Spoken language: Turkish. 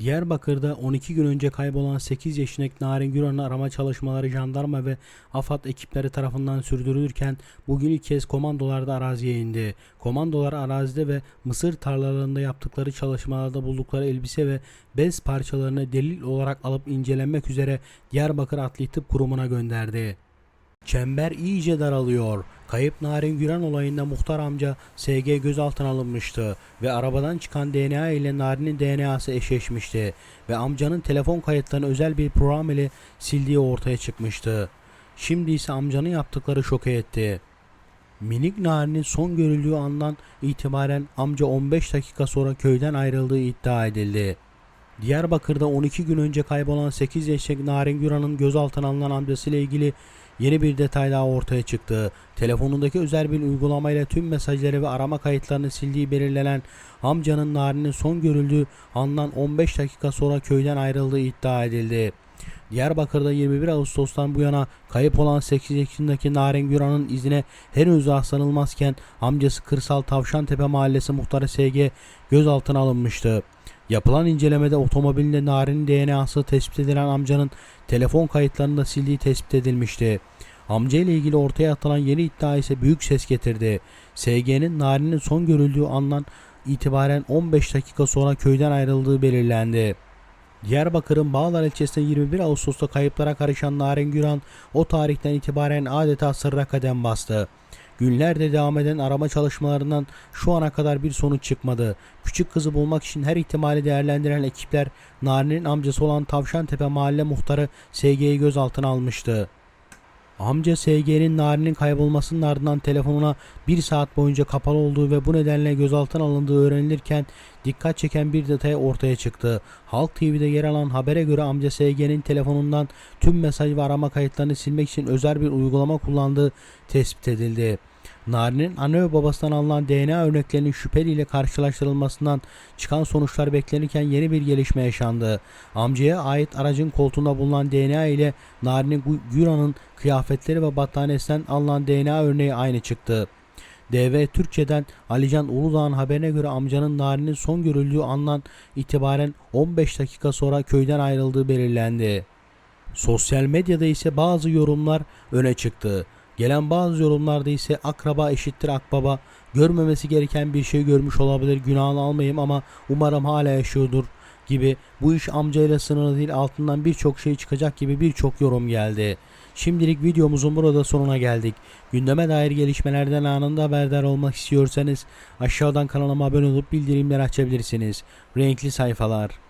Diyarbakır'da 12 gün önce kaybolan 8 yaşındaki Narin Güran'ın arama çalışmaları jandarma ve AFAD ekipleri tarafından sürdürülürken bugün ilk kez komandolar da araziye indi. Komandolar arazide ve mısır tarlalarında yaptıkları çalışmalarda buldukları elbise ve bez parçalarını delil olarak alıp incelenmek üzere Diyarbakır Adli Tıp Kurumu'na gönderdi. Çember iyice daralıyor. Kayıp Narin Güran olayında muhtar amca SG gözaltına alınmıştı ve arabadan çıkan DNA ile Narin'in DNA'sı eşleşmişti ve amcanın telefon kayıtlarını özel bir program ile sildiği ortaya çıkmıştı. Şimdi ise amcanın yaptıkları şoke etti. Minik Narin'in son görüldüğü andan itibaren amca 15 dakika sonra köyden ayrıldığı iddia edildi. Diyarbakır'da 12 gün önce kaybolan 8 yaşındaki Narin Güran'ın gözaltına alınan amcasıyla ilgili yeni bir detay daha ortaya çıktı. Telefonundaki özel bir uygulamayla tüm mesajları ve arama kayıtlarını sildiği belirlenen amcanın Narin'in son görüldüğü andan 15 dakika sonra köyden ayrıldığı iddia edildi. Diyarbakır'da 21 Ağustos'tan bu yana kayıp olan 8 yaşındaki Narin Güran'ın izine henüz rastlanılmazken amcası Kırsal Tavşantepe Mahallesi muhtarı SG gözaltına alınmıştı. Yapılan incelemede otomobilinde Narin'in DNA'sı tespit edilen amcanın telefon kayıtlarını da sildiği tespit edilmişti. Amca ile ilgili ortaya atılan yeni iddia ise büyük ses getirdi. SG'nin Narin'in son görüldüğü andan itibaren 15 dakika sonra köyden ayrıldığı belirlendi. Diyarbakır'ın Bağlar ilçesinde 21 Ağustos'ta kayıplara karışan Narin Güran o tarihten itibaren adeta sırra kadem bastı. Günlerde devam eden arama çalışmalarından şu ana kadar bir sonuç çıkmadı. Küçük kızı bulmak için her ihtimali değerlendiren ekipler Narin'in amcası olan Tavşantepe Mahalle Muhtarı SG'yi gözaltına almıştı. Amca SG'nin Narin'in kaybolmasının ardından telefonuna bir saat boyunca kapalı olduğu ve bu nedenle gözaltına alındığı öğrenilirken dikkat çeken bir detay ortaya çıktı. Halk TV'de yer alan habere göre amca SG'nin telefonundan tüm mesaj ve arama kayıtlarını silmek için özel bir uygulama kullandığı tespit edildi. Narin'in anne ve babasından alınan DNA örneklerinin şüpheliyle karşılaştırılmasından çıkan sonuçlar beklenirken yeni bir gelişme yaşandı. Amcaya ait aracın koltuğunda bulunan DNA ile Narin'in Gü- Güran'ın kıyafetleri ve battaniyesinden alınan DNA örneği aynı çıktı. DV Türkçe'den Alican Uludağ'ın haberine göre amcanın Narin'in son görüldüğü andan itibaren 15 dakika sonra köyden ayrıldığı belirlendi. Sosyal medyada ise bazı yorumlar öne çıktı. Gelen bazı yorumlarda ise akraba eşittir akbaba görmemesi gereken bir şey görmüş olabilir günahını almayayım ama umarım hala yaşıyordur gibi bu iş amcayla sınırlı değil altından birçok şey çıkacak gibi birçok yorum geldi. Şimdilik videomuzun burada sonuna geldik. Gündeme dair gelişmelerden anında haberdar olmak istiyorsanız aşağıdan kanalıma abone olup bildirimleri açabilirsiniz. Renkli sayfalar.